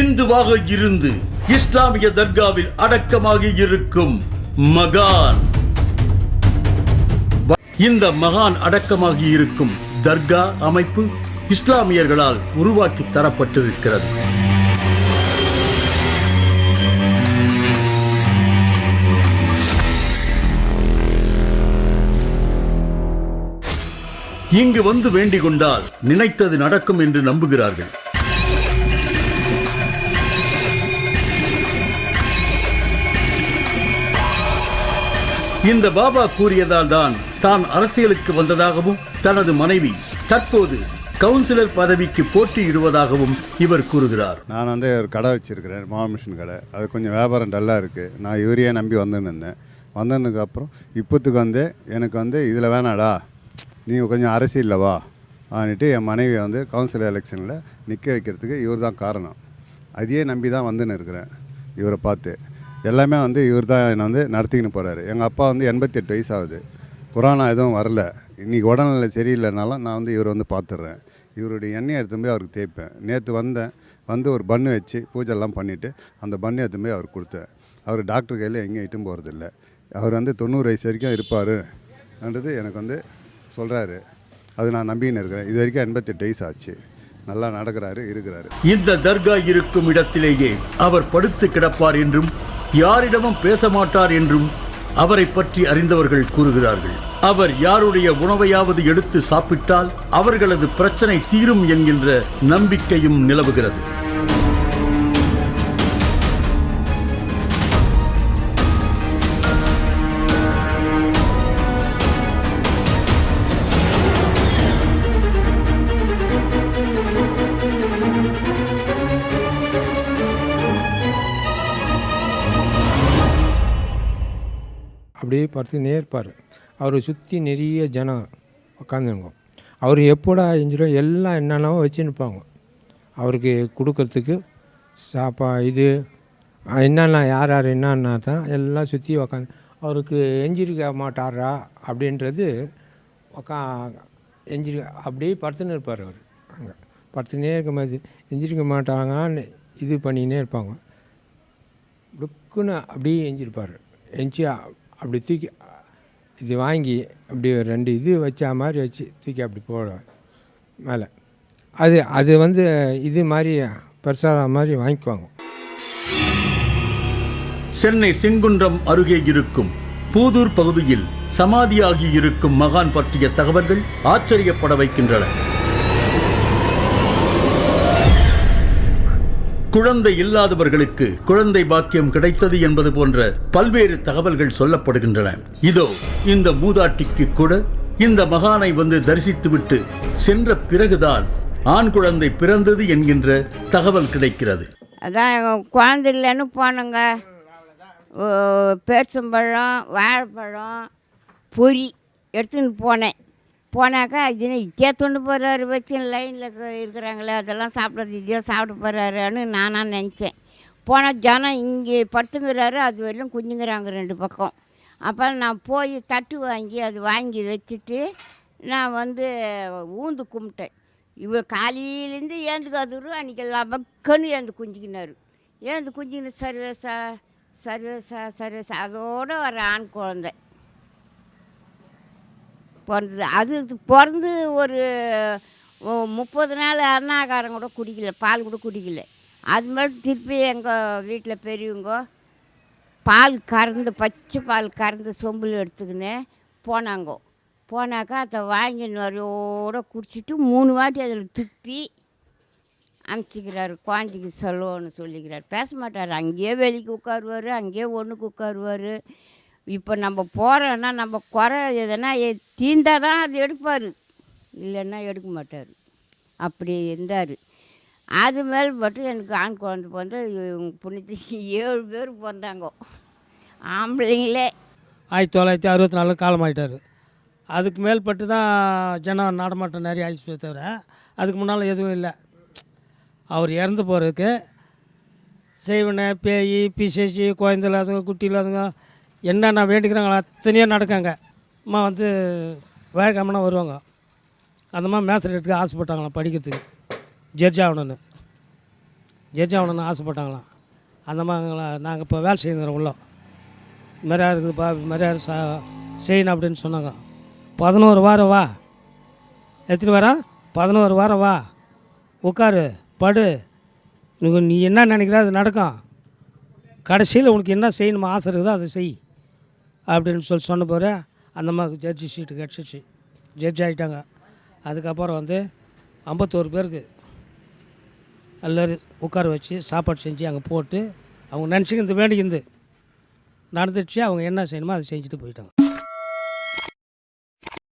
இந்துவாக இருந்து இஸ்லாமிய தர்காவில் அடக்கமாகி இருக்கும் மகான். இந்த மகான் அடக்கமாகி இருக்கும் தர்கா அமைப்பு இஸ்லாமியர்களால் உருவாக்கி தரப்பட்டிருக்கிறது. இங்கு வந்து வேண்டிக் கொண்டால் நினைத்தது நடக்கும் என்று நம்புகிறார்கள். இந்த பாபா கூறியதால் தான் தான் அரசியலுக்கு வந்ததாகவும் தனது மனைவி தற்போது கவுன்சிலர் பதவிக்கு போட்டியிடுவதாகவும் இவர் கூறுகிறார். நான் வந்து ஒரு கடை வச்சுருக்கிறேன் மாமிஷன் கடை. அது கொஞ்சம் வியாபாரம் டல்லாக இருக்குது நான் இவரையே நம்பி வந்துன்னு இருந்தேன். வந்ததுக்கப்புறம் இப்போத்துக்கு வந்து எனக்கு வந்து இதில் வேணாடா நீ கொஞ்சம் அரசியலில் வா ஆனிட்டு என் மனைவியை வந்து கவுன்சிலர் எலெக்ஷனில் நிற்க வைக்கிறதுக்கு இவர் தான் காரணம். அதையே நம்பி தான் வந்துன்னு இருக்கிறேன் இவரை பார்த்து. எல்லாமே வந்து இவர் தான் என்னை வந்து நடத்திக்கின்னு போகிறாரு எங்கள் அப்பா வந்து எண்பத்தெட்டு வயசு ஆகுது புராணம் எதுவும் வரல. இன்றைக்கி உடல்நிலை சரியில்லைனாலும் நான் வந்து இவரை வந்து பார்த்துட்றேன். இவருடைய எண்ணெயை எடுத்து போய் அவருக்கு தேய்ப்பேன். நேற்று வந்தேன். வந்து ஒரு பன்னு வச்சு பூஜைலாம் பண்ணிவிட்டு அந்த பண்ணு எடுத்து போய் அவருக்கு கொடுத்தேன். அவர் டாக்டர் கையில் எங்கேயும் இட்டும் போகிறதில்ல அவர் வந்து தொண்ணூறு வயசு வரைக்கும் இருப்பாருன்றது எனக்கு வந்து சொல்கிறாரு அது நான் நம்பின்னு இருக்கிறேன். இது வரைக்கும் எண்பத்தெட்டு வயசு ஆச்சு. நல்லா நடக்கிறாரு இருக்கிறாரு. இந்த தர்கா இருக்கும் இடத்திலேயே அவர் படுத்து கிடப்பார் என்றும் யாரிடமும் பேச மாட்டார் என்றும் அவரை பற்றி அறிந்தவர்கள் கூறுகிறார்கள். அவர் யாருடைய உணவையாவது எடுத்து சாப்பிட்டால் அவர்களது பிரச்சனை தீரும் என்கின்ற நம்பிக்கையும் நிலவுகிறது. அப்படியே படுத்துனே இருப்பார் அவரை சுற்றி நிறைய ஜனம் உட்காந்துருக்கோம் அவர் எப்போடா எஞ்சிரோ எல்லாம் என்னென்னவோ வச்சுருப்பாங்க அவருக்கு கொடுக்கறதுக்கு சாப்பா இது என்னென்ன யார் யார் என்னன்னா தான் எல்லாம் சுற்றி உக்காந்து அவருக்கு எஞ்சிருக்க மாட்டாரா அப்படின்றது உக்கா எஞ்சிருக்க அப்படியே படுத்துன்னு இருப்பார் அவர். அங்கே படுத்துனே இருக்கும்போது எஞ்சிருக்க மாட்டாங்கன்னு இது பண்ணினே இருப்பாங்க. லுக்குன்னு அப்படியே எஞ்சிருப்பார் எஞ்சி அப்படி தூக்கி இது வாங்கி அப்படி ஒரு ரெண்டு இது வச்சா மாதிரி வச்சு தூக்கி அப்படி போடுவேன் மேலே. அது அது வந்து இது மாதிரி பெருசாக மாதிரி வாங்கிக்குவாங்க. சென்னை செங்குன்றம் அருகே இருக்கும் பூதூர் பகுதியில் சமாதியாகி இருக்கும் மகான் பற்றிய தகவல்கள் ஆச்சரியப்பட வைக்கின்றன. குழந்தை இல்லாதவர்களுக்கு குழந்தை பாக்கியம் கிடைத்தது என்பது போன்ற பல்வேறு தகவல்கள் சொல்லப்படுகின்றன. இதோ இந்த மூதாட்டிக்கு கூட இந்த மகானை வந்து தரிசித்துவிட்டு சென்ற பிறகுதான் ஆண் குழந்தை பிறந்தது என்கின்ற தகவல் கிடைக்கிறது. அதான் குழந்தை இல்லைன்னு போனோங்க. ஓ, பேரிச்சம்பழம் வாழைப்பழம் பொறி எடுத்துன்னு போனேன். போனாக்கா இது இத்தியா துண்டு போகிறாரு வச்சு லைனில் இருக்கிறாங்களே அதெல்லாம் சாப்பிட்றது இதையோ சாப்பிட போகிறாருன்னு நானாக நினச்சேன். போனால் ஜனம் இங்கே படுத்துங்கிறாரு அது வரையிலும் குஞ்சுங்கிறாங்க ரெண்டு பக்கம். அப்போ நான் போய் தட்டு வாங்கி அது வாங்கி வச்சுட்டு நான் வந்து ஊந்து கும்பிட்டேன். இவ்வளோ காலையிலேருந்து ஏந்துக்காதூரு அன்றைக்கி லபக்கன்னு ஏந்து குஞ்சிக்கினார். ஏந்து குஞ்சிக்கின சர்வேசா சர்வேசா சர்வேசா அதோட வர ஆண் குழந்தை. பிறந்தது. அது பிறந்து ஒரு முப்பது நாள் அருணாகாரம் கூட குடிக்கல பால் கூட குடிக்கல. அது மட்டும் திருப்பி எங்கள் வீட்டில் பெரியவங்க பால் கறந்து பச்சை பால் கறந்து சொம்பில் எடுத்துக்கின்னு போனாங்க. போனாக்கா அதை வாங்கி நிறையோட குடிச்சிட்டு மூணு வாட்டி அதில் துப்பி அனுப்பிச்சிக்கிறாரு. குழந்தைக்கு சொல்லுவோன்னு சொல்லிக்கிறார். பேச மாட்டார். அங்கேயே வெளிக்கு உட்காருவார் அங்கேயே ஒன்றுக்கு உட்காருவார். இப்போ நம்ம போகிறோன்னா நம்ம குறை எதனா தீந்தால் தான் அது எடுப்பார். இல்லைன்னா எடுக்க மாட்டார். அப்படி இருந்தார். அது மேல் மட்டும் எனக்கு ஆண் குழந்தை பிறந்து புண்ணியத்துக்கு ஏழு பேர் பிறந்தாங்க. ஆம்பளைங்களே. ஆயிரத்தி தொள்ளாயிரத்தி அறுபத்தி நாலு காலமாயிட்டார். அதுக்கு மேல்பட்டு தான் ஜனம் நடமாட்டம் நிறைய ஆயிடுச்சு தவிர அதுக்கு முன்னால் எதுவும் இல்லை. அவர் இறந்து போகிறதுக்கு செய்வனை பேய் பிசேசி குழந்தை இல்லாதவங்க குட்டி இல்லாதவங்க என்னென்ன வேண்டிக்கிறாங்களோ அத்தனையும் நடக்காங்க. அம்மா வந்து வேகம்னா வருவாங்க. அந்த மாதிரி ஆசைப்பட்டாங்களாம் படிக்கிறதுக்கு. ஜட்ஜ் ஆகணும்னு ஜட்ஜ் ஆகணும்னு ஆசைப்பட்டாங்களாம். அந்த நாங்கள் இப்போ வேலை செய்யணும் உள்ள. இது இருக்குதுப்பா இது சா செய்யணும் அப்படின்னு சொன்னாங்க. பதினோரு வாரம் வா. எத்தனை வாரம்? பதினோரு வாரம் வா. உட்காரு படு. நீ நீ என்ன நினைக்கிற? அது நடக்கும். கடைசியில் உனக்கு என்ன செய்யணுமோ ஆசை இருக்குதோ அதை செய். அப்படின்னு சொல்லி சொன்ன பிறகு அந்தம்மாவுக்கு ஜட்ஜி சீட்டு கிடச்சிச்சு. ஜட்ஜி ஆகிட்டாங்க அதுக்கப்புறம் வந்து ஐம்பத்தோரு பேருக்கு எல்லோரும் உட்கார வச்சு சாப்பாடு செஞ்சு அங்கே போட்டு அவங்க நினச்சிக்கிந்து வேண்டிக்கிந்து நடந்துச்சு அவங்க என்ன செய்யணுமோ அதை செஞ்சுட்டு போயிட்டாங்க.